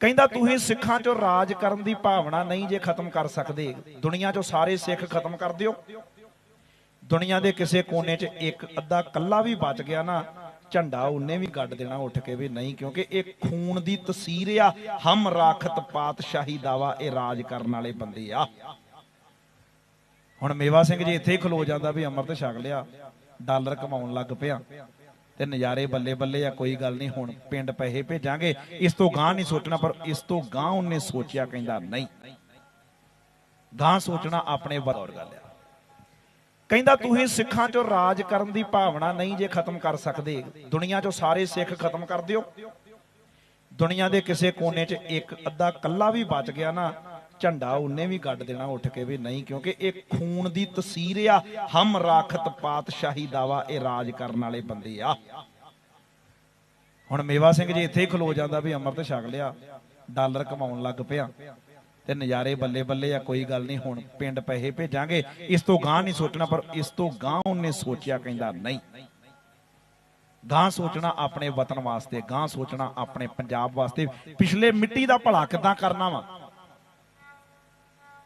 ਕਹਿੰਦਾ ਤੁਸੀਂ ਸਿੱਖਾਂ 'ਚੋਂ ਰਾਜ ਕਰਨ ਦੀ ਭਾਵਨਾ ਨਹੀਂ ਜੇ ਖਤਮ ਕਰ ਸਕਦੇ। ਦੁਨੀਆ 'ਚੋਂ ਸਾਰੇ ਸਿੱਖ ਖਤਮ ਕਰ ਦਿਓ। ਦੁਨੀਆ ਦੇ ਕਿਸੇ ਕੋਨੇ 'ਚ ਇੱਕ ਅੱਧਾ ਕੱਲਾ ਵੀ ਬਚ ਗਿਆ ਨਾ, ਝੰਡਾ ਉਹਨੇ ਵੀ ਗੱਡ ਦੇਣਾ ਉੱਠ ਕੇ ਵੀ ਨਹੀਂ, ਕਿਉਂਕਿ ਇਹ ਖੂਨ ਦੀ ਤਸਵੀਰ ਆ। ਹਮ ਰਾਖਤ ਪਾਤਸ਼ਾਹੀ ਦਾਵਾ, ਇਹ ਰਾਜ ਕਰਨ ਵਾਲੇ ਬੰਦੇ ਆ। ਹੁਣ ਮੇਵਾ ਸਿੰਘ ਜੀ ਇੱਥੇ ਹੀ ਖਲੋ ਜਾਂਦਾ ਵੀ ਅੰਮ੍ਰਿਤ ਛਕ ਲਿਆ, ਡਾਲਰ ਕਮਾਉਣ ਲੱਗ ਪਿਆ। ਤੇ ਨਜ਼ਾਰੇ ਬੱਲੇ ਬੱਲੇ ਆ, ਕੋਈ ਗੱਲ ਨਹੀਂ, ਹੁਣ ਪਿੰਡ ਪੈਸੇ ਭੇਜਾਂਗੇ। ਇਸ ਤੋਂ ਗਾਂ ਨਹੀਂ ਸੋਚਣਾ, ਪਰ ਇਸ ਤੋਂ ਗਾਂ ਉਹਨੇ ਸੋਚਿਆ ਕਹਿੰਦਾ ਨਹੀਂ। ਗਾਂ ਸੋਚਣਾ ਆਪਣੇ ਬਦੌਰ ਗੱਲ ਆ। ਕਹਿੰਦਾ, ਤੁਸੀਂ ਸਿੱਖਾਂ 'ਚੋਂ ਰਾਜ ਕਰਨ ਦੀ ਭਾਵਨਾ ਨਹੀਂ ਜੇ ਖਤਮ ਕਰ ਸਕਦੇ। ਦੁਨੀਆ 'ਚੋਂ ਸਾਰੇ ਸਿੱਖ ਖਤਮ ਕਰ ਦਿਓ। ਦੁਨੀਆ ਦੇ ਕਿਸੇ ਕੋਨੇ 'ਚ ਇੱਕ ਅੱਧਾ ਕੱਲਾ ਵੀ ਬਚ ਗਿਆ ਨਾ ਝੰਡਾ ਉਹਨੇ ਵੀ ਗੱਡ ਦੇਣਾ ਉੱਠ ਕੇ ਵੀ ਨਹੀਂ, ਕਿਉਂਕਿ ਇਹ ਖੂਨ ਦੀ ਤਸਵੀਰ ਆ। ਹਮ ਰਾਖਤ ਪਾਤਸ਼ਾਹੀ ਦਾਵਾ ਇਹ ਰਾਜ ਕਰਨ ਵਾਲੇ ਬੰਦੇ ਆ। ਹੁਣ ਮੇਵਾ ਸਿੰਘ ਜੀ ਇੱਥੇ ਹੀ ਖਲੋ ਜਾਂਦਾ ਵੀ ਅੰਮ੍ਰਿਤ ਛਕ ਲਿਆ, ਡਾਲਰ ਕਮਾਉਣ ਲੱਗ ਪਿਆ। ਤੇ ਨਜ਼ਾਰੇ ਬੱਲੇ ਬੱਲੇ ਆ, ਕੋਈ ਗੱਲ ਨਹੀਂ, ਹੁਣ ਪਿੰਡ ਪੈਸੇ ਭੇਜਾਂਗੇ। ਇਸ ਤੋਂ ਗਾਂ ਨਹੀਂ ਸੋਚਣਾ, ਪਰ ਇਸ ਤੋਂ ਗਾਂ ਉਹਨੇ ਸੋਚਿਆ ਕਹਿੰਦਾ ਨਹੀਂ। ਗਾਂ ਸੋਚਣਾ ਆਪਣੇ ਵਤਨ ਵਾਸਤੇ ਗਾਂ ਸੋਚਣਾ ਆਪਣੇ ਪੰਜਾਬ ਵਾਸਤੇ। ਪਿਛਲੇ ਮਿੱਟੀ ਦਾ ਭਲਾ ਕਿੱਦਾਂ ਕਰਨਾ ਵਾ?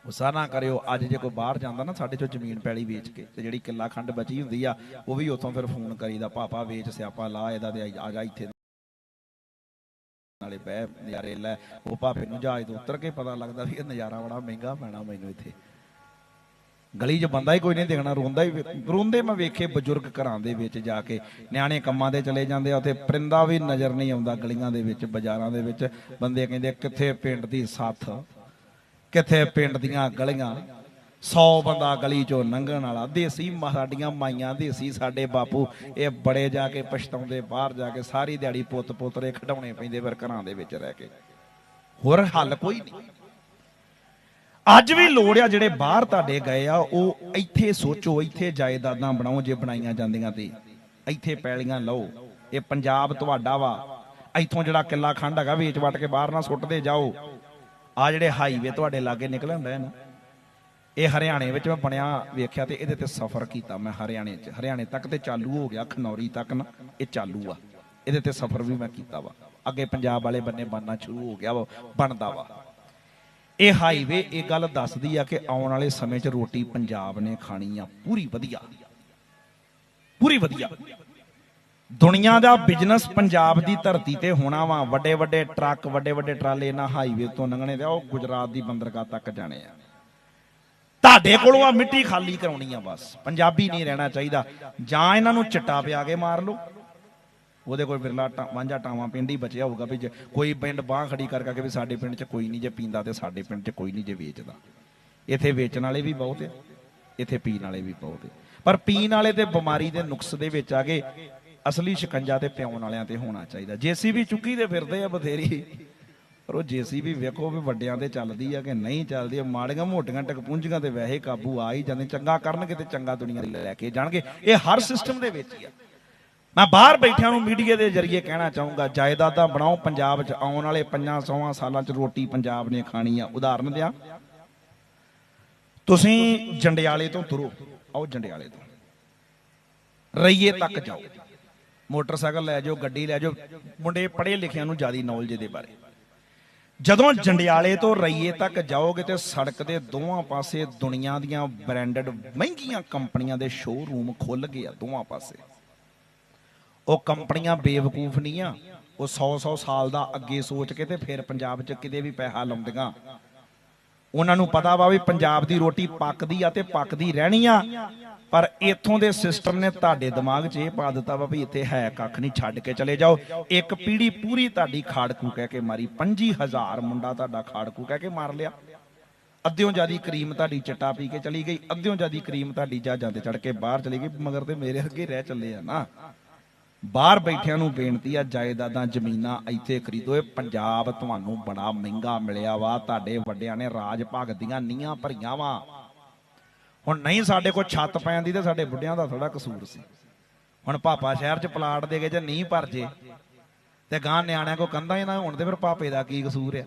ਗੁੱਸਾ ਨਾ ਕਰਿਓ। ਅੱਜ ਜੇ ਕੋਈ ਬਾਹਰ ਜਾਂਦਾ ਨਾ, ਸਾਡੇ ਚੋਂ ਜ਼ਮੀਨ ਪੈਲੀ ਵੇਚ ਕੇ, ਤੇ ਜਿਹੜੀ ਕਿੱਲਾ ਖੰਡ ਬਚੀ ਹੁੰਦੀ ਆ, ਉਹ ਵੀ ਉੱਥੋਂ ਫਿਰ ਫੋਨ ਕਰੀਦਾ, ਪਾਪਾ ਵੇਚ ਸਿਆਪਾ ਲਾ, ਇਹਦਾ ਤੇ ਆ ਜਾ ਇੱਥੇ। ਨਾਲੇ ਬਹਿ, ਨਜ਼ਾਰੇ ਲੈ। ਉਹ ਭਾਪੇ ਨੂੰ ਜਹਾਜ਼ ਤੋਂ ਉਤਰ ਕੇ ਪਤਾ ਲੱਗਦਾ ਵੀ ਇਹ ਨਜ਼ਾਰਾ ਬੜਾ ਮਹਿੰਗਾ ਪੈਣਾ ਮੈਨੂੰ ਇੱਥੇ। ਗਲੀ 'ਚ ਬੰਦਾ ਹੀ ਕੋਈ ਨਹੀਂ ਦੇਖਣਾ, ਰੋਂਦਾ ਹੀ ਵੇ- ਰੋਂਦੇ ਮੈਂ ਵੇਖੇ ਬਜ਼ੁਰਗ ਘਰਾਂ ਦੇ ਵਿੱਚ ਜਾ ਕੇ। ਨਿਆਣੇ ਕੰਮਾਂ ਦੇ ਚਲੇ ਜਾਂਦੇ ਆ, ਉੱਥੇ ਪਰਿੰਦਾ ਵੀ ਨਜ਼ਰ ਨਹੀਂ ਆਉਂਦਾ ਗਲੀਆਂ ਦੇ ਵਿੱਚ, ਬਾਜ਼ਾਰਾਂ ਦੇ ਵਿੱਚ। ਬੰਦੇ ਕਹਿੰਦੇ, ਕਿੱਥੇ ਪਿੰਡ ਦੀ ਸਾਥ? ਕਿੱਥੇ ਪਿੰਡ ਦੀਆਂ ਗਲੀਆਂ? 100 ਬੰਦਾ ਗਲੀ ਚੋਂ ਲੰਘਣ ਵਾਲਾ। ਦੇਸੀ ਮਾ- ਸਾਡੀਆਂ ਮਾਈਆਂ, ਦੇਸੀ ਸਾਡੇ ਬਾਪੂ, ਇਹ ਬੜੇ ਜਾ ਕੇ ਪਛਤਾਉਂਦੇ, ਬਾਹਰ ਜਾ ਕੇ ਸਾਰੀ ਦਿਹਾੜੀ ਪੁੱਤ ਪੋਤਰੇ ਖਡਾਉਣੇ ਪੈਂਦੇ ਫਿਰ ਘਰਾਂ ਦੇ ਵਿੱਚ ਰਹਿ ਕੇ। ਹੋਰ ਹੱਲ ਕੋਈ ਨਹੀਂ। ਅੱਜ ਵੀ ਲੋੜ ਆ ਜਿਹੜੇ ਬਾਹਰ ਤੁਹਾਡੇ ਗਏ ਆ, ਉਹ ਇੱਥੇ ਸੋਚੋ, ਇੱਥੇ ਜਾਇਦਾਦਾਂ ਬਣਾਓ ਜੇ ਬਣਾਈਆਂ ਜਾਂਦੀਆਂ ਤੇ। ਇੱਥੇ ਪੈਲੀਆਂ ਲਓ। ਇਹ ਪੰਜਾਬ ਤੁਹਾਡਾ ਵਾ। ਇੱਥੋਂ ਜਿਹੜਾ ਕਿੱਲਾ ਖੰਡ ਹੈਗਾ ਵੇਚ ਵਟ ਕੇ ਬਾਹਰ ਨਾ ਸੁੱਟਦੇ ਜਾਓ। ਆ ਜਿਹੜੇ ਹਾਈਵੇ ਤੁਹਾਡੇ ਲਾਗੇ ਨਿਕਲਣ ਰਹੇ ਨਾ, ਇਹ ਹਰਿਆਣੇ ਵਿੱਚ ਮੈਂ ਬਣਿਆ ਵੇਖਿਆ ਤੇ ਇਹਦੇ ਤੇ ਸਫ਼ਰ ਕੀਤਾ ਮੈਂ ਹਰਿਆਣੇ 'ਚ। ਹਰਿਆਣੇ ਤੱਕ ਤੇ ਚਾਲੂ ਹੋ ਗਿਆ, ਖਨੌਰੀ ਤੱਕ ਨਾ, ਇਹ ਚਾਲੂ ਆ। ਇਹਦੇ ਤੇ ਸਫ਼ਰ ਵੀ ਮੈਂ ਕੀਤਾ ਵਾ। ਅੱਗੇ ਪੰਜਾਬ ਵਾਲੇ ਬੰਨੇ ਬਣਨਾ ਸ਼ੁਰੂ ਹੋ ਗਿਆ ਵਾ, ਬਣਦਾ ਵਾ। ਇਹ ਹਾਈਵੇ ਇਹ ਗੱਲ ਦੱਸਦੀ ਆ ਕਿ ਆਉਣ ਵਾਲੇ ਸਮੇਂ 'ਚ ਰੋਟੀ ਪੰਜਾਬ ਨੇ ਖਾਣੀ ਆ, ਪੂਰੀ ਵਧੀਆ। ਪੂਰੀ ਵਧੀਆ। ਦੁਨੀਆ ਦਾ ਬਿਜ਼ਨਸ ਪੰਜਾਬ ਦੀ ਧਰਤੀ ਤੇ ਹੋਣਾ ਵਾ। ਵੱਡੇ ਵੱਡੇ ਟਰੱਕ, ਵੱਡੇ ਵੱਡੇ ਟਰਾਲੇ ਇਹਨਾਂ ਹਾਈਵੇ ਤੋਂ ਲੰਘਣੇ ਤੇ ਉਹ ਗੁਜਰਾਤ ਦੀ ਬੰਦਰਗਾਹ ਤੱਕ ਜਾਣੇ ਆ। ਤੁਹਾਡੇ ਕੋਲੋਂ ਆ ਮਿੱਟੀ ਖਾਲੀ ਕਰਾਉਣੀ ਆ ਬਸ। ਪੰਜਾਬੀ ਨਹੀਂ ਰਹਿਣਾ ਚਾਹੀਦਾ। ਜਾਂ ਇਹਨਾਂ ਨੂੰ ਚਿੱਟਾ ਪਿਆ ਕੇ ਮਾਰ ਲਓ। ਉਹਦੇ ਕੋਲ ਬਿਰਲਾ ਟਾ- ਵਾਂਝਾ ਟਾਵਾਂ ਪਿੰਡ ਹੀ ਬਚਿਆ ਹੋਊਗਾ ਵੀ ਜੇ ਕੋਈ ਪਿੰਡ ਬਾਹ ਖੜੀ ਕਰ ਕਰਕੇ ਵੀ ਸਾਡੇ ਪਿੰਡ 'ਚ ਕੋਈ ਨਹੀਂ ਜੇ ਪੀਂਦਾ ਤੇ ਸਾਡੇ ਪਿੰਡ 'ਚ ਕੋਈ ਨਹੀਂ ਜੇ ਵੇਚਦਾ। ਇੱਥੇ ਵੇਚਣ ਵਾਲੇ ਵੀ ਬਹੁਤ ਆ, ਇੱਥੇ ਪੀਣ ਵਾਲੇ ਵੀ ਬਹੁਤ ਆ। ਪਰ ਪੀਣ ਵਾਲੇ ਤੇ ਬਿਮਾਰੀ ਦੇ ਨੁਕਸ ਦੇ ਵਿੱਚ ਆ ਗਏ ਅਸਲੀ ਸ਼ਿਕੰਜਾ ਤੇ ਪਿਆਉਣ ਵਾਲਿਆਂ ਤੇ ਹੋਣਾ ਚਾਹੀਦਾ। ਜੇਸੀਬੀ ਚੁੱਕੀ ਤੇ ਫਿਰਦੇ ਆ ਬਥੇਰੀ। ਪਰ ਉਹ ਜੇਸੀਬੀ ਵੇਖੋ ਵੀ ਵੱਡਿਆਂ ਤੇ ਚੱਲਦੀ ਆ ਕਿ ਨਹੀਂ ਚੱਲਦੀ। ਆ ਮਾੜੀਆਂ ਮੋਟੀਆਂ ਟਕਪੂੰਜੀਆਂ ਤੇ ਵੈਸੇ ਕਾਬੂ ਆ ਹੀ ਜਾਂਦੇ। ਚੰਗਾ ਕਰਨਗੇ ਤੇ ਚੰਗਾ ਦੁਨੀਆ ਲਈ ਲੈ ਕੇ ਜਾਣਗੇ। ਇਹ ਹਰ ਸਿਸਟਮ ਦੇ ਵਿੱਚ ਹੀ ਆ। ਮੈਂ ਬਾਹਰ ਬੈਠਿਆਂ ਨੂੰ ਮੀਡੀਆ ਦੇ ਜ਼ਰੀਏ ਕਹਿਣਾ ਚਾਹੂੰਗਾ, ਜਾਇਦਾਦਾਂ ਬਣਾਓ ਪੰਜਾਬ 'ਚ। ਆਉਣ ਵਾਲੇ 5-6 ਸਾਲਾਂ 'ਚ ਰੋਟੀ ਪੰਜਾਬ ਨੇ ਖਾਣੀ ਆ। ਉਦਾਹਰਨ ਦਿਆਂ। ਤੁਸੀਂ ਜੰਡਿਆਲੇ ਤੋਂ ਤੁਰੋ। ਆਓ ਜੰਡਿਆਲੇ ਤੋਂ। ਰਈਏ ਤੱਕ ਜਾਓ। ਮੋਟਰਸਾਈਕਲ ਲੈ ਜਾਓ, ਗੱਡੀ ਲੈ ਜਾਓ। ਮੁੰਡੇ ਪੜ੍ਹੇ ਲਿਖਿਆਂ ਨੂੰ ਜ਼ਿਆਦਾ ਨੌਲੇਜ ਦੇ ਬਾਰੇ। ਜਦੋਂ ਜੰਡਿਆਲੇ ਤੋਂ ਰਈਏ ਤੱਕ ਜਾਓਗੇ ਤੇ ਸੜਕ ਦੇ ਦੋਵਾਂ ਪਾਸੇ ਦੁਨੀਆ ਦੀਆਂ ਬ੍ਰਾਂਡਡ ਮਹਿੰਗੀਆਂ ਕੰਪਨੀਆਂ ਦੇ ਸ਼ੋਰੂਮ ਖੁੱਲ ਗਏ ਆ ਦੋਵਾਂ ਪਾਸੇ। ਉਹ ਕੰਪਨੀਆਂ ਬੇਵਕੂਫ ਨਹੀਂ ਆ। ਉਹ 100-100 ਸਾਲ ਦਾ ਅੱਗੇ ਸੋਚ ਕੇ ਤੇ ਫਿਰ ਪੰਜਾਬ 'ਚ ਕਿਤੇ ਵੀ ਪੈਸਾ ਲਾਉਂਦੀਆਂ। ਉਹਨਾਂ ਨੂੰ ਪਤਾ ਵਾ ਵੀ ਪੰਜਾਬ ਦੀ ਰੋਟੀ ਪੱਕਦੀ ਆ ਤੇ ਪੱਕਦੀ ਰਹਿਣੀ ਆ। ਪਰ ਇੱਥੋਂ ਦੇ ਸਿਸਟਮ ਨੇ ਤੁਹਾਡੇ ਦਿਮਾਗ 'ਚ ਇਹ ਪਾ ਦਿੱਤਾ ਵਾ ਵੀ ਇੱਥੇ ਹੈ ਕੱਖ ਨਹੀਂ, ਛੱਡ ਕੇ ਚਲੇ ਜਾਓ। ਇੱਕ ਪੀੜੀ ਪੂਰੀ ਤੁਹਾਡੀ ਖਾੜਕੂ ਕਹਿ ਕੇ ਮਾਰੀ। 25000 ਮੁੰਡਾ ਤੁਹਾਡਾ ਖਾੜਕੂ ਕਹਿ ਕੇ ਮਾਰ ਲਿਆ। ਅੱਧਿਓਂ ਜਿਆਦੀ ਕਰੀਮ ਤੁਹਾਡੀ ਚਟਾ ਪੀ ਕੇ ਚਲੀ ਗਈ, ਅੱਧਿਓਂ ਜਿਆਦੀ ਕਰੀਮ ਤੁਹਾਡੀ ਜਹਾਜ਼ਾਂ ਤੇ ਚੜ ਕੇ ਬਾਹਰ ਚਲੀ ਗਈ, ਮਗਰ ਤੇ ਮੇਰੇ ਅੱਗੇ ਰਹਿ ਚੱਲੇ ਆ ਨਾ। ਬਾਹਰ ਬੈਠਿਆਂ ਨੂੰ ਬੇਨਤੀ ਆ, ਜਾਇਦਾਦਾਂ ਜ਼ਮੀਨਾਂ ਇੱਥੇ ਖਰੀਦੋ। ਇਹ ਪੰਜਾਬ ਤੁਹਾਨੂੰ ਬੜਾ ਮਹਿੰਗਾ ਮਿਲਿਆ ਵਾ। ਤੁਹਾਡੇ ਵੱਡਿਆਂ ਨੇ ਰਾਜ ਭਾਗ ਦੀਆਂ ਨੀਆਂ ਭਰੀਆਂ ਵਾ। ਹੁਣ ਨਹੀਂ ਸਾਡੇ ਕੋਲ ਛੱਤ ਪੈਂਦੀ ਤੇ ਸਾਡੇ ਬੁੱਢਿਆਂ ਦਾ ਥੋੜਾ ਕਸੂਰ ਸੀ। ਹੁਣ ਪਾਪਾ ਸ਼ਹਿਰ ਚ ਪਲਾਟ ਦੇ ਕੇ ਜੇ ਨਹੀਂ ਭਰ ਜੇ, ਤੇ ਗਾਂ ਨਿਆਣਿਆਂ ਕੋ ਕੰਧਾਂ ਹੀ ਨਾ ਹੁਣ ਤੇ ਫਿਰ ਪਾਪੇ ਦਾ ਕੀ ਕਸੂਰ ਆ?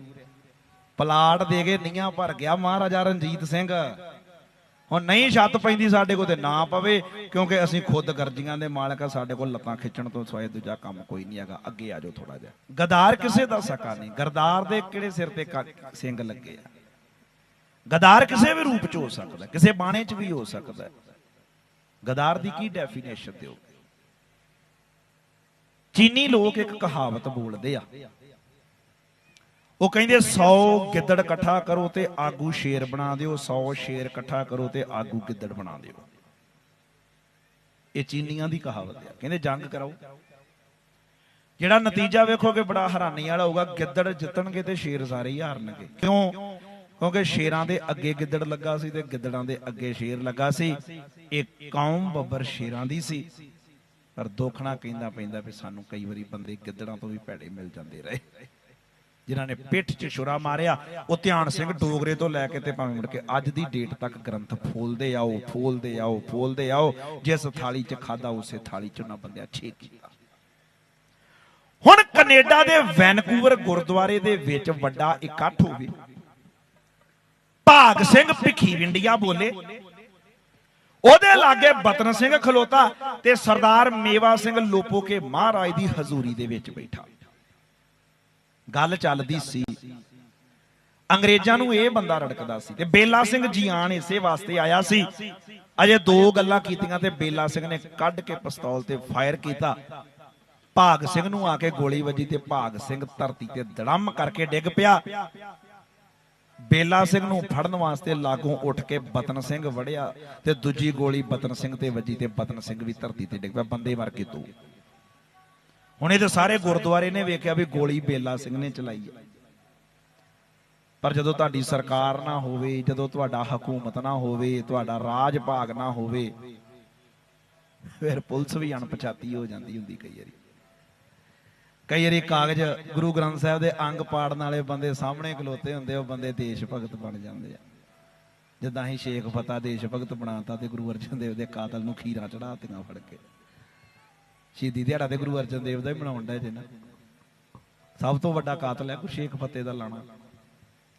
ਪਲਾਟ ਦੇ ਕੇ ਨੀਆਂ ਭਰ ਗਿਆ। ਮਹਾਰਾਜਾ ਰਣਜੀਤ ਸਿੰਘ ਹੁਣ ਨਹੀਂ ਛੱਤ ਪੈਂਦੀ ਸਾਡੇ ਕੋਲ ਤੇ ਨਾ ਪਵੇ, ਕਿਉਂਕਿ ਅਸੀਂ ਖੁਦ ਗਰਜੀਆਂ ਦੇ ਮਾਲਕ ਆ, ਸਾਡੇ ਕੋਲ ਲੱਤਾਂ ਖਿੱਚਣ ਤੋਂ ਸਵਾਏ ਦੂਜਾ ਕੰਮ ਕੋਈ ਨਹੀਂ ਹੈਗਾ। ਅੱਗੇ ਆ ਜਾਓ ਥੋੜਾ ਜਿਹਾ। ਗਦਾਰ ਕਿਸੇ ਦਾ ਸਕਾ ਨਹੀਂ। ਗਰਦਾਰ ਦੇ ਕਿਹੜੇ ਸਿਰ ਤੇ ਕ- ਸਿੰਘ ਲੱਗੇ ਆ? ਗਦਾਰ ਕਿਸੇ ਵੀ ਰੂਪ ਚ ਹੋ ਸਕਦਾ ਕਿਸੇ ਬਾਣੇ ਚ ਵੀ ਹੋ ਸਕਦਾ ਗਦਾਰ ਦੀ ਕੀ ਡੈਫੀਨੇਸ਼ਨ ਦਿਓ? ਚੀਨੀ ਲੋਕ ਇੱਕ ਕਹਾਵਤ ਬੋਲਦੇ ਆ ਉਹ ਕਹਿੰਦੇ 100 ਗਿੱਦੜ ਇਕੱਠਾ ਕਰੋ ਤੇ ਆਗੂ ਸ਼ੇਰ ਬਣਾ ਦਿਓ 100 ਸ਼ੇਰ ਇਕੱਠਾ ਕਰੋ ਤੇ ਆਗੂ ਗਿੱਦੜ ਬਣਾ ਦਿਓ। ਇਹ ਚੀਨੀਆਂ ਦੀ ਕਹਾਵਤ ਹੈ ਕਹਿੰਦੇ ਜੰਗ ਕਰਾਓ। ਜਿਹੜਾ ਨਤੀਜਾ ਵੇਖੋਗੇ, ਬੜਾ ਹੈਰਾਨੀ ਵਾਲਾ ਹੋਊਗਾ, ਗਿੱਦੜ ਜਿੱਤਣਗੇ ਤੇ ਸ਼ੇਰ ਸਾਰੇ ਹੀ ਹਾਰਨਗੇ। ਕਿਉਂ? ਕਿਉਂਕਿ ਸ਼ੇਰਾਂ ਦੇ ਅੱਗੇ ਗਿੱਦੜ ਲੱਗਾ ਸੀ ਤੇ ਗਿੱਦੜਾਂ ਦੇ ਅੱਗੇ ਸ਼ੇਰ ਲੱਗਾ ਸੀ। ਇਹ ਕੌਮ ਬੱਬਰ ਸ਼ੇਰਾਂ ਦੀ ਸੀ। ਪਰ ਦੋਖਣਾ ਕਹਿੰਦਾ ਪੈਂਦਾ ਵੀ ਸਾਨੂੰ ਕਈ ਵਾਰੀ ਬੰਦੇ ਗਿੱਦੜਾਂ ਤੋਂ ਵੀ ਭੈੜੇ ਮਿਲ ਜਾਂਦੇ ਰਹੇ। ਜਿਨ੍ਹਾਂ ਨੇ ਪਿੱਠ 'ਚ ਛੁਰਾ ਮਾਰਿਆ, ਉਹ ਧਿਆਨ ਸਿੰਘ ਡੋਗਰੇ ਤੋਂ ਲੈ ਕੇ ਤੇ ਭਾਵੇਂ ਮੁੜ ਕੇ ਅੱਜ ਦੀ ਡੇਟ ਤੱਕ ਗ੍ਰੰਥ ਫੋਲਦੇ ਆਓ ਫੋਲਦੇ ਆਓ ਫੋਲਦੇ ਆਓ, ਜਿਸ ਥਾਲੀ 'ਚ ਖਾਦਾ ਉਸੇ ਥਾਲੀ 'ਚ ਉਹਨਾਂ ਬੰਦਿਆਂ ਛੇਕ ਕੀਤਾ। ਹੁਣ ਕੈਨੇਡਾ ਦੇ ਵੈਨਕੂਵਰ ਗੁਰਦੁਆਰੇ ਦੇ ਵਿੱਚ ਵੱਡਾ ਇਕੱਠ ਹੋ ਗਿਆ ਭਾਗ ਸਿੰਘ ਭਿੱਖੀ ਵਿੰਡੀਆ ਬੋਲੇ। ਉਹਦੇ ਲਾਗੇ ਬਤਨ ਸਿੰਘ ਖਲੋਤਾ ਤੇ ਸਰਦਾਰ ਮੇਵਾ ਸਿੰਘ ਲੋਪੋ ਕੇ ਮਹਾਰਾਜ ਦੀ ਹਜ਼ੂਰੀ ਦੇ ਵਿੱਚ ਬੈਠਾ। ਗੱਲ ਚੱਲਦੀ ਸੀ। ਅੰਗਰੇਜ਼ਾਂ ਨੂੰ ਇਹ ਬੰਦਾ ਰੜਕਦਾ ਸੀ ਤੇ ਬੇਲਾ ਸਿੰਘ ਜੀਆਨ ਇਸੇ ਵਾਸਤੇ ਆਇਆ ਸੀ। ਅਜੇ ਦੋ ਗੱਲਾਂ ਕੀਤੀਆਂ ਤੇ ਬੇਲਾ ਸਿੰਘ ਨੇ ਕੱਢ ਕੇ ਪਿਸਤੌਲ ਤੇ ਫਾਇਰ ਕੀਤਾ। ਭਾਗ ਸਿੰਘ ਨੂੰ ਆ ਕੇ ਗੋਲੀ ਵੱਜੀ ਤੇ ਭਾਗ ਸਿੰਘ ਧਰਤੀ ਤੇ ਧੜਮ ਕਰਕੇ ਡਿੱਗ ਪਿਆ। ਬੇਲਾ ਸਿੰਘ ਨੂੰ ਫੜਨ ਵਾਸਤੇ ਲਾਗੋਂ ਉੱਠ ਕੇ ਬਤਨ ਸਿੰਘ ਵੜਿਆ ਤੇ ਦੂਜੀ ਗੋਲੀ ਬਤਨ ਸਿੰਘ ਤੇ ਵੱਜੀ ਤੇ ਬਤਨ ਸਿੰਘ ਵੀ ਧਰਤੀ ਤੇ ਡਿੱਗ ਪਿਆ। ਬੰਦੇ ਮਰ ਕੇ ਤੂੰ। ਹੁਣ ਇਹ ਤਾਂ ਸਾਰੇ ਗੁਰਦੁਆਰੇ ਨੇ ਵੇਖਿਆ ਵੀ ਗੋਲੀ ਬੇਲਾ ਸਿੰਘ ਨੇ ਚਲਾਈ ਹੈ ਪਰ ਜਦੋਂ ਤੁਹਾਡੀ ਸਰਕਾਰ ਨਾ ਹੋਵੇ, ਜਦੋਂ ਤੁਹਾਡਾ ਹਕੂਮਤ ਨਾ ਹੋਵੇ, ਤੁਹਾਡਾ ਰਾਜ ਭਾਗ ਨਾ ਹੋਵੇ, ਫਿਰ ਪੁਲਿਸ ਵੀ ਅਣਪਛਾਤੀ ਹੋ ਜਾਂਦੀ ਹੁੰਦੀ ਕਈ ਵਾਰੀ। ਕਈ ਵਾਰੀ ਕਾਗਜ਼ ਗੁਰੂ ਗ੍ਰੰਥ ਸਾਹਿਬ ਦੇ ਅੰਗ ਪਾੜਨ ਵਾਲੇ ਬੰਦੇ ਸਾਹਮਣੇ ਖਲੋਤੇ ਹੁੰਦੇ ਉਹ ਬੰਦੇ ਦੇਸ਼ ਭਗਤ ਬਣ ਜਾਂਦੇ ਆ। ਜਿੱਦਾਂ ਹੀ ਸ਼ੇਖ ਫਤਾ ਦੇਸ਼ ਭਗਤ ਬਣਾਤਾ ਤੇ ਗੁਰੂ ਅਰਜਨ ਦੇਵ ਦੇ ਕਾਤਲ ਨੂੰ ਖੀਰਾਂ ਚੜਾਤੀਆਂ ਫੜ ਕੇ। ਸ਼ਹੀਦੀ ਦਿਹਾੜਾ ਤੇ ਗੁਰੂ ਅਰਜਨ ਦੇਵ ਦਾ ਹੀ ਮਨਾਉਣ ਦਾ ਜਿੰਨਾ ਸਭ ਤੋਂ ਵੱਡਾ ਕਾਤਲ ਹੈ ਕੋ ਸ਼ੇਖ ਫਤੇ ਦਾ ਲਾਣਾ।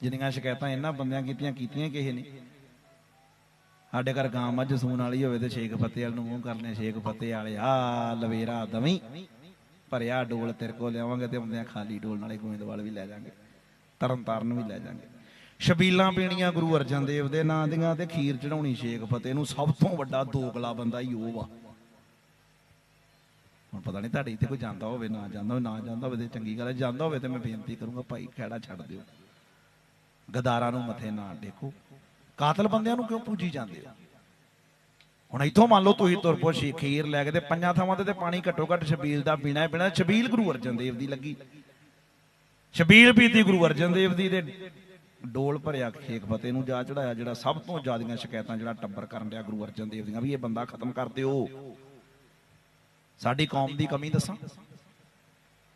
ਜਿੰਨੀਆਂ ਸ਼ਿਕਾਇਤਾਂ ਇਹਨਾਂ ਬੰਦਿਆਂ ਕੀਤੀਆਂ ਕੀਤੀਆਂ ਕਿਸੇ ਨੇ। ਸਾਡੇ ਘਰ ਗਾਂ ਮੱਝ ਸੂਣ ਵਾਲੀ ਹੋਵੇ ਤੇ ਸ਼ੇਖ ਫਤੇ ਵਾਲ ਨੂੰ ਮੂੰਹ ਕਰਨੇ, ਸ਼ੇਖ ਫਤੇ ਵਾਲੇ, ਆ ਲਵੇਰਾ ਦਵੀਂ। ਭਰਿਆ ਡੋਲ ਤੇਰੇ ਕੋਲ ਲਿਆਵਾਂਗੇ ਤੇ ਆਉਂਦਿਆਂ ਖਾਲੀ ਡੋਲ ਨਾਲੇ ਗੋਇੰਦਵਾਲ ਵੀ ਲੈ ਜਾਾਂਗੇ ਤਰਨ ਤਾਰਨ ਵੀ ਲੈ ਜਾਾਂਗੇ। ਸ਼ਬੀਲਾਂ ਪੀਣੀਆਂ ਗੁਰੂ ਅਰਜਨ ਦੇਵ ਦੇ ਨਾਂ ਦੀਆਂ ਤੇ ਖੀਰ ਚੜਾਉਣੀ ਸ਼ੇਖ ਫਤਿਹ ਨੂੰ ਸਭ ਤੋਂ ਵੱਡਾ ਦੋਗਲਾ ਬੰਦਾ ਹੀ ਉਹ ਵਾ। ਹੁਣ ਪਤਾ ਨਹੀਂ ਤੁਹਾਡੇ ਇੱਥੇ ਕੋਈ ਜਾਂਦਾ ਹੋਵੇ, ਨਾ ਜਾਂਦਾ ਹੋਵੇ, ਨਾ ਜਾਂਦਾ ਹੋਵੇ ਤੇ ਚੰਗੀ ਗੱਲ ਹੈ, ਜਾਂਦਾ ਹੋਵੇ ਤੇ ਮੈਂ ਬੇਨਤੀ ਕਰੂੰਗਾ ਭਾਈ ਖਹਿੜਾ ਛੱਡ ਦਿਓ। ਗਦਾਰਾਂ ਨੂੰ ਮੱਥੇ ਨਾ ਦੇਖੋ ਕਾਤਲ ਬੰਦਿਆਂ ਨੂੰ ਕਿਉਂ ਪੂਜੀ ਜਾਂਦੇ ਹੋ? ਹੁਣ ਇੱਥੋਂ ਮੰਨ ਲਓ ਤੁਸੀਂ ਤੁਰਪੋ ਖੀਰ ਲੈ ਕੇ ਤੇ ਪੰਜਾਂ ਥਾਵਾਂ ਤੇ ਤੇ ਪਾਣੀ ਘੱਟੋ ਘੱਟ ਛਬੀਲ ਦਾ ਪੀਣਾ ਹੈ ਪੀਣਾ। ਛਬੀਲ ਗੁਰੂ ਅਰਜਨ ਦੇਵ ਦੀ ਲੱਗੀ। ਛਬੀਲ ਪੀਤੀ ਗੁਰੂ ਅਰਜਨ ਦੇਵ ਦੀ ਤੇ ਡੋਲ ਭਰਿਆ ਖੇਖ ਫਤਿਹ ਨੂੰ ਜਾ ਚੜਾਇਆ, ਜਿਹੜਾ ਸਭ ਤੋਂ ਜ਼ਿਆਦੀਆਂ ਸ਼ਿਕਾਇਤਾਂ ਜਿਹੜਾ ਟੱਬਰ ਕਰਨ ਰਿਹਾ ਗੁਰੂ ਅਰਜਨ ਦੇਵ ਦੀਆਂ, ਵੀ ਇਹ ਬੰਦਾ ਖਤਮ ਕਰ ਦਿਓ। ਸਾਡੀ ਕੌਮ ਦੀ ਕਮੀ ਦੱਸਾਂ?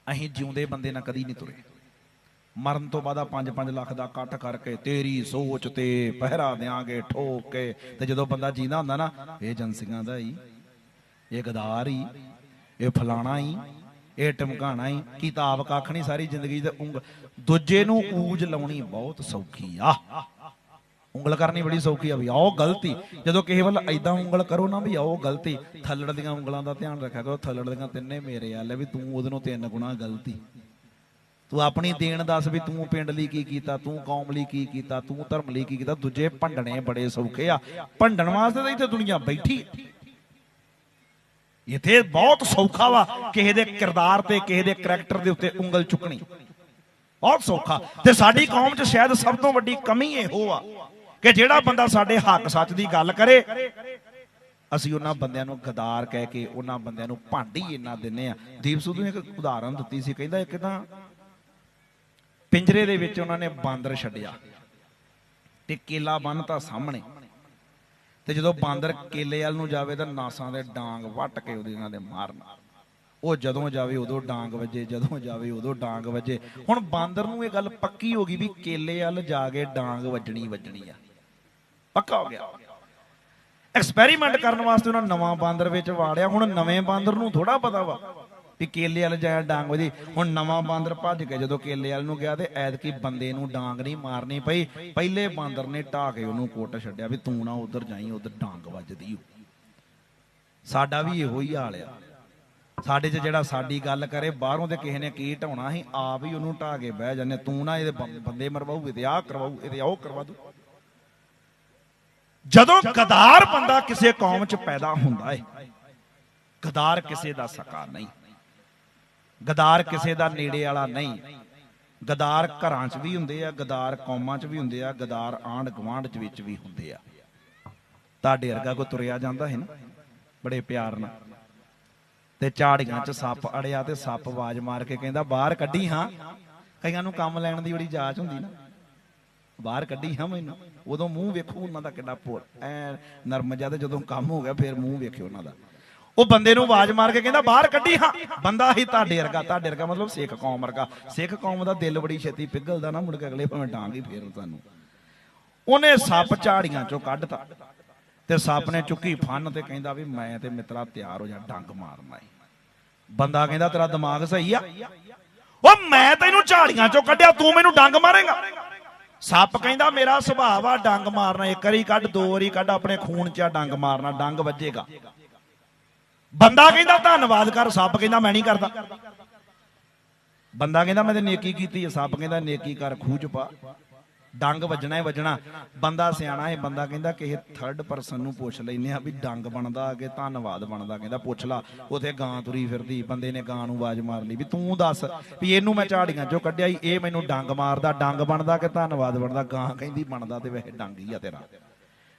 ਅਸੀਂ ਜਿਉਂਦੇ ਬੰਦੇ ਨਾਲ ਕਦੀ ਨਹੀਂ ਤੁਰੇ। ਮਰਨ ਤੋਂ ਬਾਅਦ 5-5 ਲੱਖ ਦਾ ਕੱਟ ਕਰਕੇ ਤੇਰੀ ਸੋਚ ਤੇ ਪਹਿਰਾ ਦੇਾਂਗੇ ਠੋਕ ਕੇ। ਤੇ ਜਦੋਂ ਬੰਦਾ ਜੀਂਦਾ ਹੁੰਦਾ ਨਾ, ਇਹ ਏਜੰਸੀਆਂ ਦਾ ਹੀ, ਇਹ ਗਦਾਰ ਹੀ, ਇਹ ਫਲਾਣਾ ਹੀ, ਇਹ ਟਮਕਾਣਾ ਹੀ, ਕਿਤਾਬ ਕੱਖ ਨਹੀਂ, ਸਾਰੀ ਜ਼ਿੰਦਗੀ ਦੇ ਉਂਗ ਦੂਜੇ ਨੂੰ ਊਜ ਲਾਉਣੀ ਬਹੁਤ ਸੌਖੀ ਆ। ਉਂਗਲ ਕਰਨੀ ਬੜੀ ਸੌਖੀ ਆ ਵੀ ਆਓ ਗਲਤੀ, ਜਦੋਂ ਕਿਸੇ ਵੱਲ ਐਦਾਂ ਉਂਗਲ ਕਰੋ ਨਾ ਵੀ ਆਓ ਗਲਤੀ, ਥੱਲੜ ਦੀਆਂ ਉਂਗਲਾਂ ਦਾ ਧਿਆਨ ਰੱਖਿਆ ਕਰੋ, ਥੱਲੜ ਦੀਆਂ ਤਿੰਨੇ ਮੇਰੇ ਆ, ਲੈ ਵੀ ਤੂੰ ਉਹਦੇ ਨੂੰ ਤਿੰਨ ਗੁਣਾ ਗਲਤੀ। ਤੂੰ ਆਪਣੀ ਦੇਣ ਦੱਸ ਵੀ ਤੂੰ ਪਿੰਡ ਲਈ ਕੀ ਕੀਤਾ, ਤੂੰ ਕੌਮ ਲਈ ਕੀ ਕੀਤਾ, ਤੂੰ ਧਰਮ ਲਈ ਕੀ ਕੀਤਾ, ਦੂਜੇ ਭੰਡਣੇ ਬੜੇ ਸੌਖੇ ਆ। ਭੰਡਣ ਵਾਸਤੇ ਤਾਂ ਇੱਥੇ ਦੁਨੀਆ ਬੈਠੀ। ਇੱਥੇ ਬਹੁਤ ਸੌਖਾ ਵਾ, ਕਿਸੇ ਦੇ ਕਿਰਦਾਰ ਤੇ, ਕਿਸੇ ਦੇ ਕਰੈਕਟਰ ਦੇ ਉੱਤੇ ਉਂਗਲ ਚੁੱਕਣੀ। ਬਹੁਤ ਸੌਖਾ। ਤੇ ਸਾਡੀ ਕੌਮ 'ਚ ਸ਼ਾਇਦ ਸਭ ਤੋਂ ਵੱਡੀ ਕਮੀ ਇਹੋ ਆ। ਕਿ ਜਿਹੜਾ ਬੰਦਾ ਸਾਡੇ ਹੱਕ ਸੱਚ ਦੀ ਗੱਲ ਕਰੇ, ਅਸੀਂ ਉਹਨਾਂ ਬੰਦਿਆਂ ਨੂੰ ਗਦਾਰ ਕਹਿ ਕੇ ਉਹਨਾਂ ਬੰਦਿਆਂ ਨੂੰ ਭਾਂਡੀ ਇੰਨਾ ਦਿੰਨੇ ਆ ਦੀਪ ਸੁਧੂ ਨੇ ਇੱਕ ਉਦਾਹਰਨ ਦਿੱਤੀ ਸੀ, ਕਹਿੰਦਾ ਇੱਕ ਤਾਂ ਪਿੰਜਰੇ ਦੇ ਵਿੱਚ ਉਹਨਾਂ ਨੇ ਬਾਂਦਰ ਛੱਡਿਆ ਤੇ ਕੇਲਾ ਬੰਨਤਾ ਸਾਹਮਣੇ। ਤੇ ਜਦੋਂ ਬਾਂਦਰ ਕੇਲੇ ਵੱਲ ਨੂੰ ਜਾਵੇ ਤਾਂ ਨਾਸਾਂ ਦੇ ਡਾਂਗ ਵੱਟ ਕੇ ਉਹਦੇ ਨਾਲ ਦੇ ਮਾਰਨਾ। ਉਹ ਜਦੋਂ ਜਾਵੇ ਉਦੋਂ ਡਾਂਗ ਵੱਜੇ, ਜਦੋਂ ਜਾਵੇ ਉਦੋਂ ਡਾਂਗ ਵੱਜੇ। ਹੁਣ ਬਾਂਦਰ ਨੂੰ ਇਹ ਗੱਲ ਪੱਕੀ ਹੋ ਗਈ ਵੀ ਕੇਲੇ ਵੱਲ ਜਾ ਕੇ ਡਾਂਗ ਵੱਜਣੀ ਵੱਜਣੀ ਆ। ਪੱਕਾ ਹੋ ਗਿਆ। ਐਕਸਪੈਰੀਮੈਂਟ ਕਰਨ ਵਾਸਤੇ ਉਹਨਾਂ ਨਵਾਂ ਬਾਂਦਰ ਵਿੱਚ ਵਾੜਿਆ। ਹੁਣ ਨਵੇਂ ਬਾਂਦਰ ਨੂੰ ਥੋੜਾ ਪਤਾ ਵਾ ਵੀ ਕੇਲੇ ਵਾਲ ਜਾਇਆ ਡਾਂਗ ਵਜੀ। ਹੁਣ ਨਵਾਂ ਬਾਂਦਰ ਭੱਜ ਕੇ ਜਦੋਂ ਕੇਲੇ ਵਾਲ ਨੂੰ ਗਿਆ ਤੇ ਐਤਕੀ ਬੰਦੇ ਨੂੰ ਡਾਂਗ ਨਹੀਂ ਮਾਰਨੀ ਪਈ। ਪਹਿਲੇ ਬਾਂਦਰ ਨੇ ਢਾ ਕੇ ਉਹਨੂੰ ਕੋਟ ਛੱਡਿਆ ਵੀ ਤੂੰ ਨਾ ਉਧਰ ਜਾਈ, ਉਧਰ ਡਾਂਗ ਵੱਜਦੀ ਸਾਡਾ ਵੀ ਇਹੋ ਹੀ ਹਾਲ ਆ। ਸਾਡੇ 'ਚ ਜਿਹੜਾ ਸਾਡੀ ਗੱਲ ਕਰੇ, ਬਾਹਰੋਂ ਤੇ ਕਿਸੇ ਨੇ ਕੀ ਢਾਉਣਾ ਸੀ, ਆਪ ਹੀ ਉਹਨੂੰ ਢਾ ਕੇ ਬਹਿ ਜਾਂਦੇ ਤੂੰ ਨਾ ਇਹਦੇ ਬੰਦੇ ਮਰਵਾਉ ਇਹਦੇ ਆਹ ਕਰਵਾਉ ਇਹਦੇ ਉਹ ਕਰਵਾ ਦੂ। ਜਦੋਂ ਗਦਾਰ ਬੰਦਾ ਕਿਸੇ ਕੌਮ 'ਚ ਪੈਦਾ ਹੁੰਦਾ ਹੈ ਗਦਾਰ ਕਿਸੇ ਦਾ ਸਕਾ ਨਹੀਂ, ਗਦਾਰ ਕਿਸੇ ਦਾ ਨੇੜੇ ਵਾਲਾ ਨਹੀਂ, ਗਦਾਰ ਘਰਾਂ 'ਚ ਵੀ ਹੁੰਦੇ ਆ, ਗਦਾਰ ਕੌਮਾਂ 'ਚ ਵੀ ਹੁੰਦੇ ਆ, ਗਦਾਰ ਆਂਢ ਗੁਆਂਢ 'ਚ ਵਿੱਚ ਵੀ ਹੁੰਦੇ ਆ। ਤੁਹਾਡੇ ਵਰਗਾ ਕੋ ਤੁਰਿਆ ਜਾਂਦਾ ਹੈ ਨਾ, ਬੜੇ ਪਿਆਰ ਨਾਲ। ਤੇ ਝਾੜੀਆਂ 'ਚ ਸੱਪ ਅੜਿਆ ਤੇ ਸੱਪ ਆਵਾਜ਼ ਮਾਰ ਕੇ ਕਹਿੰਦਾ, ਬਾਹਰ ਕੱਢੀ ਹਾਂ। ਕਈਆਂ ਨੂੰ ਕੰਮ ਲੈਣ ਦੀ ਬੜੀ ਜਾਚ ਹੁੰਦੀ ਨਾ। ਬਾਹਰ ਕੱਢੀ ਹਾਂ ਮੈਨੂੰ। ਉਦੋਂ ਮੂੰਹ ਵੇਖੋ ਉਹਨਾਂ ਦਾ ਕਿੱਡਾ ਪੋਰ ਐ ਨਰਮ ਜਿਹਾ ਤੇ ਜਦੋਂ ਕੰਮ ਹੋ ਗਿਆ, ਫਿਰ ਮੂੰਹ ਵੇਖਿਓ ਉਹਨਾਂ ਦਾ। ਉਹ ਬੰਦੇ ਨੂੰ ਆਵਾਜ਼ ਮਾਰ ਕੇ ਕਹਿੰਦਾ, ਬਾਹਰ ਕੱਢੀ ਹਾਂ। ਬੰਦਾ ਹੀ ਤੁਹਾਡੇ ਵਰਗਾ ਤੁਹਾਡੇ ਵਰਗਾ ਮਤਲਬ ਸਿੱਖ ਕੌਮ ਵਰਗਾ। ਸਿੱਖ ਕੌਮ ਦਾ ਦਿਲ ਬੜੀ ਛੇਤੀ ਪਿਘਲਦਾ ਨਾ ਮੁੜ ਕੇ ਅਗਲੇ ਭਾਵੇਂ ਡਾਂਗ ਹੀ ਫੇਰਨ ਸਾਨੂੰ। ਉਹਨੇ ਸੱਪ ਝਾੜੀਆਂ ਚੋਂ ਕੱਢਤਾ ਤੇ ਸੱਪ ਨੇ ਚੁੱਕੀ ਫੰਨ ਤੇ ਕਹਿੰਦਾ ਵੀ ਮੈਂ ਤੇ ਮਿੱਤਰਾ ਤਿਆਰ ਹੋ ਜਾ ਡੰਗ ਮਾਰਨਾ ਏ ਬੰਦਾ ਕਹਿੰਦਾ, ਤੇਰਾ ਦਿਮਾਗ ਸਹੀ ਆ? ਉਹ ਮੈਂ ਤੈਨੂੰ ਝਾੜੀਆਂ ਚੋਂ ਕੱਢਿਆ, ਤੂੰ ਮੈਨੂੰ ਡੰਗ ਮਾਰੇਗਾ? ਸੱਪ ਕਹਿੰਦਾ, ਮੇਰਾ ਸੁਭਾਅ ਆ, ਡੰਗ ਮਾਰਨਾ, ਇੱਕ ਵਾਰੀ ਕੱਢ, ਦੋ ਵਾਰੀ ਕੱਢ, ਆਪਣੇ ਖੂਨ 'ਚ ਆ ਡੰਗ ਮਾਰਨਾ, ਡੰਗ ਵੱਜੇਗਾ। ਬੰਦਾ ਕਹਿੰਦਾ, ਧੰਨਵਾਦ ਕਰ। ਸੱਪ ਕਹਿੰਦਾ, ਮੈਂ ਨਹੀਂ ਕਰਦਾ। ਬੰਦਾ ਕਹਿੰਦਾ, ਮੈਂ ਤੇ ਨੇਕੀ ਕੀਤੀ ਹੈ ਸੱਪ ਕਹਿੰਦਾ, ਨੇਕੀ ਕਰ, ਖੂਹ 'ਚ ਪਾ। ਡੰਗ ਵੱਜਣਾ ਹੀ ਵੱਜਣਾ। ਬੰਦਾ ਸਿਆਣਾ ਹੈ ਬੰਦਾ ਕਹਿੰਦਾ ਕਿਸੇ ਥਰਡ ਪਰਸਨ ਨੂੰ ਪੁੱਛ ਲੈਨੇ ਆ ਵੀ ਡੰਗ ਬਣਦਾ ਅੱਗੇ ਧੰਨਵਾਦ ਬਣਦਾ, ਕਹਿੰਦਾ ਪੁੱਛ ਲਾ। ਉਥੇ ਗਾਂ ਤੁਰੀ ਫਿਰਦੀ, ਬੰਦੇ ਨੇ ਗਾਂ ਨੂੰ ਆਵਾਜ਼ ਮਾਰ ਲਈ ਵੀ ਤੂੰ ਦੱਸ ਵੀ ਇਹਨੂੰ ਮੈਂ ਝਾੜੀਆਂ ਚੋਂ ਕੱਢਿਆ ਇਹ ਮੈਨੂੰ ਡੰਗ ਮਾਰਦਾ, ਡੰਗ ਬਣਦਾ ਕਿ ਧੰਨਵਾਦ ਬਣਦਾ? ਗਾਂ ਕਹਿੰਦੀ ਬਣਦਾ ਤੇ ਵੈਸੇ ਡੰਗ ਹੀ ਆ ਤੇਰਾ।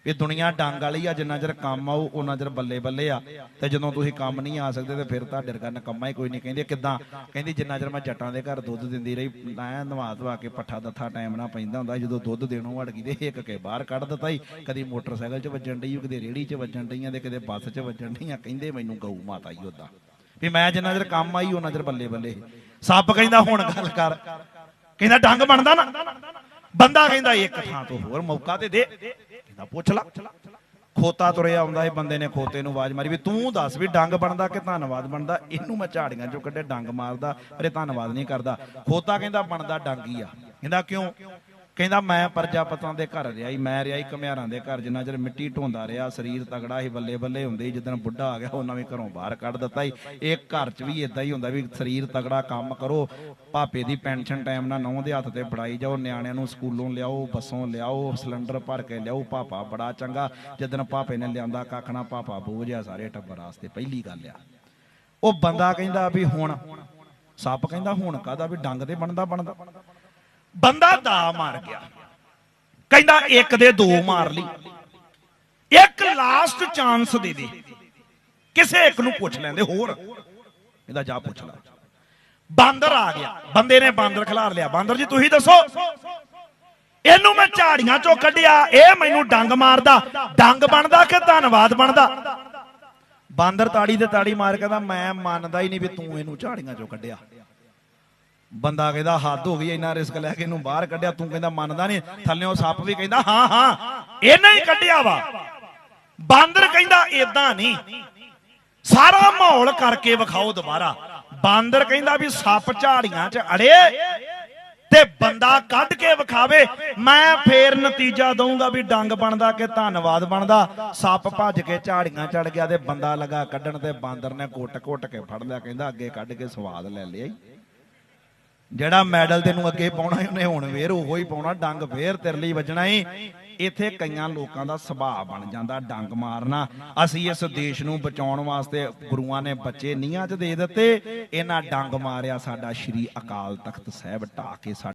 ਇਹ ਦੁਨੀਆ ਡੰਗ ਵਾਲੀ ਆ, ਜਿੰਨਾ ਚਿਰ ਕੰਮ ਆਉ ਉਹਨਾਂ ਚਿਰ ਬੱਲੇ ਬੱਲੇ ਆ। ਤੇ ਜਦੋਂ ਤੁਸੀਂ ਕੰਮ ਨਹੀਂ ਆ ਸਕਦੇ, ਤੇ ਫਿਰ ਤੁਹਾਡੇ ਵਰਗਾ ਨਕਮਾ ਹੀ ਕੋਈ ਨਹੀਂ। ਕਹਿੰਦੇ ਕਿਦਾਂ? ਕਹਿੰਦੀ, ਜਿੰਨਾ ਚਿਰ ਮੈਂ ਜੱਟਾਂ ਦੇ ਘਰ ਦੁੱਧ ਦਿੰਦੀ ਰਹੀ, ਮੈਂ ਨਵਾ ਧਵਾ ਕੇ ਪੱਠਾ ਦੱਥਾ ਟਾਈਮ ਨਾਲ ਪੈਂਦਾ ਹੁੰਦਾ ਜਦੋਂ ਦੁੱਧ ਦੇਣੋਂ ਹਟ ਗਈ ਤੇ ਇੱਕ ਕੇ ਬਾਹਰ ਕੱਢ ਦਿੱਤਾ ਹੀ ਕਦੀ ਮੋਟਰਸਾਈਕਲ 'ਚ ਵੱਜਣ ਡਈ, ਕਦੇ ਰੇੜੀ 'ਚ ਵੱਜਣ ਡਈਆਂ ਤੇ ਕਦੇ ਬੱਸ 'ਚ ਵੱਜਣ ਡਈਆਂ। ਕਹਿੰਦੇ ਮੈਨੂੰ ਗਊ ਮਾਤਾ ਹੀ ਉਦਾਂ ਵੀ ਮੈਂ ਜਿੰਨਾ ਚਿਰ ਕੰਮ ਆਈ, ਉਹਨਾਂ ਚਿਰ ਬੱਲੇ ਬੱਲੇ। ਸੱਪ ਕਹਿੰਦਾ, ਹੁਣ ਗੱਲ ਕਰ। ਕਹਿੰਦਾ, ਡੰਗ ਬਣਦਾ ਨਾ। ਬੰਦਾ ਕਹਿੰਦਾ, ਇੱਕ ਥਾਂ ਤੋਂ ਹੋਰ ਮੌਕਾ ਤੇ ਦੇ। ਕਹਿੰਦਾ ਪੁੱਛ ਲਾ। ਖੋਤਾ ਤੁਰਿਆ ਆਉਂਦਾ ਇਹ ਬੰਦੇ ਨੇ ਖੋਤੇ ਨੂੰ ਆਵਾਜ਼ ਮਾਰੀ ਵੀ ਤੂੰ ਦੱਸ ਵੀ ਡੰਗ ਬਣਦਾ ਕਿ ਧੰਨਵਾਦ ਬਣਦਾ? ਇਹਨੂੰ ਮੈਂ ਝਾੜੀਆਂ ਚੋਂ ਕੱਢੇ ਡੰਗ ਮਾਰਦਾ ਪਰ ਧੰਨਵਾਦ ਨਹੀਂ ਕਰਦਾ। ਖੋਤਾ ਕਹਿੰਦਾ ਬਣਦਾ ਡੰਗ ਹੀ ਆ। ਕਹਿੰਦਾ ਕਿਉਂ? ਕਹਿੰਦਾ ਮੈਂ ਪ੍ਰਜਾਪਤਾਂ ਦੇ ਘਰ ਰਿਹਾ ਹੀ ਮੈਂ ਰਿਹਾ ਹੀ ਘਮਿਆਰਾਂ ਦੇ ਘਰ, ਜਿੰਨਾ ਚਿਰ ਮਿੱਟੀ ਢੋਂਦਾ ਰਿਹਾ, ਸਰੀਰ ਤਗੜਾ ਹੀ ਬੱਲੇ ਬੱਲੇ ਹੁੰਦੇ ਜਦੋਂ ਬੁੱਢਾ ਆ ਗਿਆ, ਉਹਨਾਂ ਵੀ ਘਰੋਂ ਬਾਹਰ ਕੱਢ ਦਿੱਤਾ ਹੀ ਇਹ ਘਰ 'ਚ ਵੀ ਇਦਾਂ ਹੀ ਹੁੰਦਾ ਵੀ ਸਰੀਰ ਤਗੜਾ ਕੰਮ ਕਰੋ, ਭਾਪੇ ਦੀ ਪੈਨਸ਼ਨ ਟਾਈਮ ਨਾਲ ਨੌਂ ਦੇ ਹੱਥ ਤੇ ਫੜਾਈ ਜਾਓ, ਨਿਆਣਿਆਂ ਨੂੰ ਸਕੂਲੋਂ ਲਿਆਓ, ਬੱਸੋਂ ਲਿਆਓ, ਸਿਲੰਡਰ ਭਰ ਕੇ ਲਿਆਓ ਪਾਪਾ ਬੜਾ ਚੰਗਾ। ਜਦੋਂ ਪਾਪੇ ਨੇ ਲਿਆਂਦਾ ਕੱਖ ਨਾ ਪਾਪਾ ਬੋਝ ਆ ਸਾਰੇ ਟੱਬਰ ਵਾਸਤੇ, ਪਹਿਲੀ ਗੱਲ ਆ। ਉਹ ਬੰਦਾ ਕਹਿੰਦਾ ਵੀ ਹੁਣ, ਸੱਪ ਕਹਿੰਦਾ ਹੁਣ ਕਾਦਾ ਵੀ ਡੰਗ ਤੇ ਬਣਦਾ ਬਣਦਾ। ਬੰਦਾ ਦਾ ਮਾਰ ਗਿਆ। ਕਹਿੰਦਾ ਇੱਕ ਦੇ ਦੋ ਮਾਰ ਲਈ। ਇੱਕ ਲਾਸਟ ਚਾਂਸ ਦੇ ਦੇ। ਕਿਸੇ ਇੱਕ ਨੂੰ ਪੁੱਛ ਲੈਂਦੇ, ਹੋਰ। ਇਹਦਾ ਜਾ ਪੁੱਛ ਲੈ। ਬਾਂਦਰ ਆ ਗਿਆ। ਬੰਦੇ ਨੇ ਬਾਂਦਰ ਖਿਲਾਰ ਲਿਆ। ਬਾਂਦਰ ਜੀ, ਤੁਸੀਂ ਦੱਸੋ। ਇਹਨੂੰ ਮੈਂ ਝਾੜੀਆਂ ਚੋਂ ਕੱਢਿਆ। ਇਹ ਮੈਨੂੰ ਡੰਗ ਮਾਰਦਾ। ਡੰਗ ਬਣਦਾ ਕਿ ਧੰਨਵਾਦ ਬਣਦਾ? ਬਾਂਦਰ ਤਾੜੀ ਤੇ ਤਾੜੀ ਮਾਰ ਕਹਿੰਦਾ, ਮੈਂ ਮੰਨਦਾ ਹੀ ਨਹੀਂ ਵੀ ਤੂੰ ਇਹਨੂੰ ਝਾੜੀਆਂ ਚੋਂ ਕੱਢਿਆ। ਬੰਦਾ ਕਹਿੰਦਾ, ਹੱਦ ਹੋ ਗਈ, ਇੰਨਾ ਰਿਸਕ ਲੈ ਕੇ ਇਹਨੂੰ ਬਾਹਰ ਕੱਢਿਆ, ਤੂੰ ਕਹਿੰਦਾ ਮੰਨਦਾ ਨਹੀਂ ਥੱਲਿਓਂ ਸੱਪ ਵੀ ਕਹਿੰਦਾ, ਹਾਂ ਹਾਂ, ਇਹਨੇ ਹੀ ਕੱਢਿਆ ਵਾ। ਬਾਂਦਰ ਕਹਿੰਦਾ, ਏਦਾਂ ਨਹੀਂ। ਸਾਰਾ ਮਾਹੌਲ ਕਰਕੇ ਵਿਖਾਓ ਦੁਬਾਰਾ। ਬਾਂਦਰ ਕਹਿੰਦਾ ਵੀ ਸੱਪ ਝਾੜੀਆਂ 'ਚ ਅੜੇ ਤੇ ਬੰਦਾ ਕੱਢ ਕੇ ਵਿਖਾਵੇ। ਮੈਂ ਫੇਰ ਨਤੀਜਾ ਦਊਂਗਾ ਵੀ ਡੰਗ ਬਣਦਾ ਕਿ ਧੰਨਵਾਦ ਬਣਦਾ। ਸੱਪ ਭੱਜ ਕੇ ਝਾੜੀਆਂ ਚੜ ਗਿਆ ਤੇ ਬੰਦਾ ਲਗਾ ਕੱਢਣ ਤੇ ਬਾਂਦਰ ਨੇ ਕੁੱਟ-ਕੁੱਟ ਕੇ ਫੜ ਲਿਆ। ਕਹਿੰਦਾ ਅੱਗੇ ਕੱਢ ਕੇ ਸਵਾਦ ਲੈ ਲਿਆ ਜਿਹੜਾ ਮੈਡਲ ਤੈਨੂੰ ਅੱਗੇ ਪਾਉਣਾ ਉਹਨੇ ਹੁਣ ਫੇਰ ਉਹੋ ਹੀ ਪਾਉਣਾ, ਡੰਗ ਫੇਰ ਤੇਰੇ ਲਈ ਵੱਜਣਾ ਏ ਇੱਥੇ ਕਈਆਂ ਲੋਕਾਂ ਦਾ ਸੁਭਾਅ ਬਣ ਜਾਂਦਾ, ਡੰਗ ਮਾਰਨਾ। ਅਸੀਂ ਇਸ ਦੇਸ਼ ਨੂੰ ਬਚਾਉਣ ਵਾਸਤੇ ਗੁਰੂਆਂ ਨੇ ਬੱਚੇ ਨੀਹਾਂ 'ਚ ਦੇ ਦਿੱਤੇ। ਇਹਨਾਂ ਡੰਗ ਮਾਰਿਆ ਸਾਡਾ ਸ਼੍ਰੀ ਅਕਾਲ ਤਖਤ ਸਾਹਿਬ ਢਾ ਕੇ ਸਾਡਾ